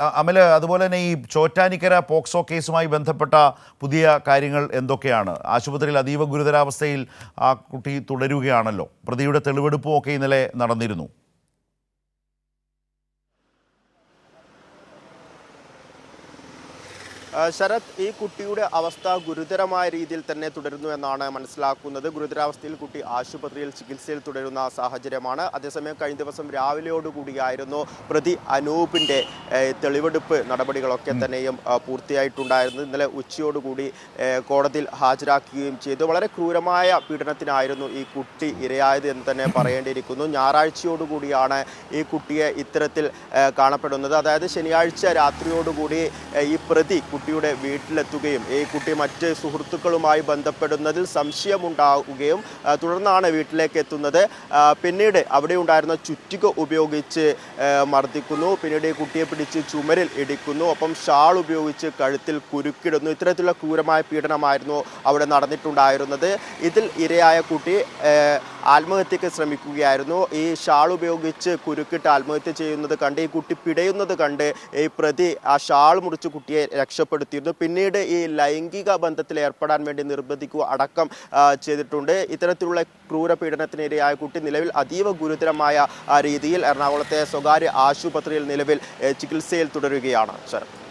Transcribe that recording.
അമൽ അതുപോലെ തന്നെ ഈ ചോറ്റാനിക്കര പോക്സോ കേസുമായി ബന്ധപ്പെട്ട പുതിയ കാര്യങ്ങൾ എന്തൊക്കെയാണ്? ആശുപത്രിയിൽ അതീവ ഗുരുതരാവസ്ഥയിൽ ആ കുട്ടി തുടരുകയാണല്ലോ. പ്രതിയുടെ തെളിവെടുപ്പും ഒക്കെ ഇന്നലെ നടന്നിരുന്നു. ശരത് ഈ കുട്ടിയുടെ അവസ്ഥ ഗുരുതരമായ രീതിയിൽ തന്നെ തുടരുന്നു എന്നാണ് മനസ്സിലാക്കുന്നത്. ഗുരുതരാവസ്ഥയിൽ കുട്ടി ആശുപത്രിയിൽ ചികിത്സയിൽ തുടരുന്ന സാഹചര്യമാണ്. അതേസമയം കഴിഞ്ഞ ദിവസം രാവിലെയോടുകൂടിയായിരുന്നു പ്രതി അനൂപിന്റെ തെളിവെടുപ്പ് നടപടികളൊക്കെ തന്നെയും പൂർത്തിയായിട്ടുണ്ടായിരുന്നു ഇന്നലെ ഉച്ചയോടുകൂടി കോടതിയിൽ ഹാജരാക്കുകയും ചെയ്തു. വളരെ ക്രൂരമായ പീഡനത്തിനായിരുന്നു ഈ കുട്ടി ഇരയായത് എന്ന് തന്നെ പറയേണ്ടിയിരിക്കുന്നു. ഞായറാഴ്ചയോടുകൂടിയാണ് ഈ കുട്ടിയെ ഇത്തരത്തിൽ കാണപ്പെടുന്നത്. അതായത് ശനിയാഴ്ച രാത്രിയോടുകൂടി ഈ പ്രതി കുട്ടിയുടെ വീട്ടിലെത്തുകയും ഈ കുട്ടി മറ്റ് സുഹൃത്തുക്കളുമായി ബന്ധപ്പെടുന്നതിൽ സംശയമുണ്ടാവുകയും തുടർന്നാണ് വീട്ടിലേക്ക് എത്തുന്നത്. പിന്നീട് അവിടെ ഉണ്ടായിരുന്ന ചുറ്റിക ഉപയോഗിച്ച് മർദ്ദിക്കുന്നു. പിന്നീട് ഈ കുട്ടിയെ പിടിച്ച് ചുമരിൽ ഇടിക്കുന്നു. ഒപ്പം ഷാൾ ഉപയോഗിച്ച് കഴുത്തിൽ കുരുക്കിടുന്നു. ഇത്തരത്തിലുള്ള ക്രൂരമായ പീഡനമായിരുന്നു അവിടെ നടന്നിട്ടുണ്ടായിരുന്നത്. ഇതിൽ ഇരയായ കുട്ടി ആത്മഹത്യക്ക് ശ്രമിക്കുകയായിരുന്നു. ഈ ഷാൾ ഉപയോഗിച്ച് കുരുക്കിട്ട് ആത്മഹത്യ ചെയ്യുന്നത് കണ്ട് ഈ കുട്ടി പിടയുന്നത് കണ്ട് ഈ പ്രതി ആ ഷാൾ മുറിച്ച് കുട്ടിയെ രക്ഷപ്പെടുത്തിയിരുന്നു. പിന്നീട് ഈ ലൈംഗിക ബന്ധത്തിൽ ഏർപ്പെടാൻ വേണ്ടി നിർബന്ധിക്കുക അടക്കം ചെയ്തിട്ടുണ്ട്. ഇത്തരത്തിലുള്ള ക്രൂര പീഡനത്തിനിരയായ കുട്ടി നിലവിൽ അതീവ ഗുരുതരമായ രീതിയിൽ എറണാകുളത്തെ സ്വകാര്യ ആശുപത്രിയിൽ നിലവിൽ ചികിത്സയിൽ തുടരുകയാണ്. ശരത്.